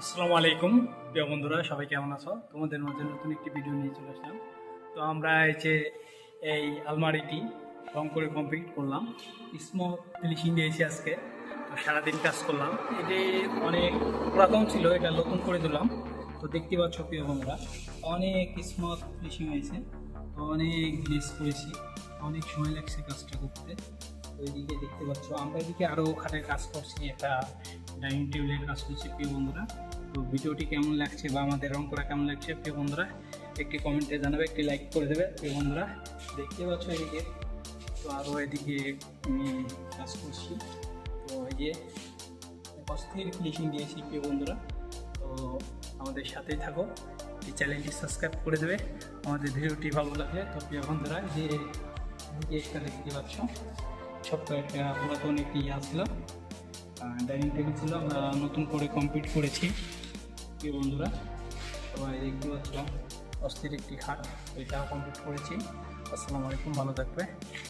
আসসালামু আলাইকুম। প্রিয় বন্ধুরা, সবাই কেমন আছো? তোমাদের মাঝে নতুন একটি ভিডিও নিয়ে চলে আসলাম। তো আমরা এই যে এই আলমারিটি রং করে কমপ্লিট করলাম। স্মোক ফিনিশিং দিয়েছি আজকে। তো সারাদিন কাজ করলাম। এটি অনেক পুরাতন ছিল, এটা নতুন করে দিলাম। তো দেখতে পাচ্ছ, প্রিয় বন্ধুরা, অনেক স্মুথ ফিনিশিং হয়েছে। তো অনেক গ্লেস করেছি। অনেক সময় লাগছে কাজটা করতে। তো এইদিকে দেখতে পাচ্ছ। আমরা এদিকে আরও খাটের কাজ করছি, একটা ডাইনিং টেবিলের কাজ করছি প্রিয় বন্ধুরা। তো ভিডিওটি কেমন লাগছে বা আমাদের রং করা কেমন লাগছে প্রিয় বন্ধুরা, একটি কমেন্টে জানাবে, একটি লাইক করে দেবে প্রিয় বন্ধুরা। দেখতে পাচ্ছ এদিকে, তো আরও এদিকে আমি কাজ করছি। তো এই যে অস্থির ফিনিশিং দিয়েছি প্রিয় বন্ধুরা। তো আমাদের সাথেই থাকো, এই চ্যানেলটি সাবস্ক্রাইব করে দেবে। আমাদের ভিডিওটি ভালো লাগলে তো প্রিয় বন্ধুরা যে একটা দেখতে পাচ্ছ। একটা পুরাতন একটি ইয়া ছিল। ডাইনিং টেবিল ছিল, আমরা নতুন করে কমপ্লিট করেছি। কি বন্ধুরা, সবাই দেখতে পাচ্ছ, অস্থির একটি খাট, এটা কমপ্লিট করেছি। আসসালামু আলাইকুম, ভালো থাকবে।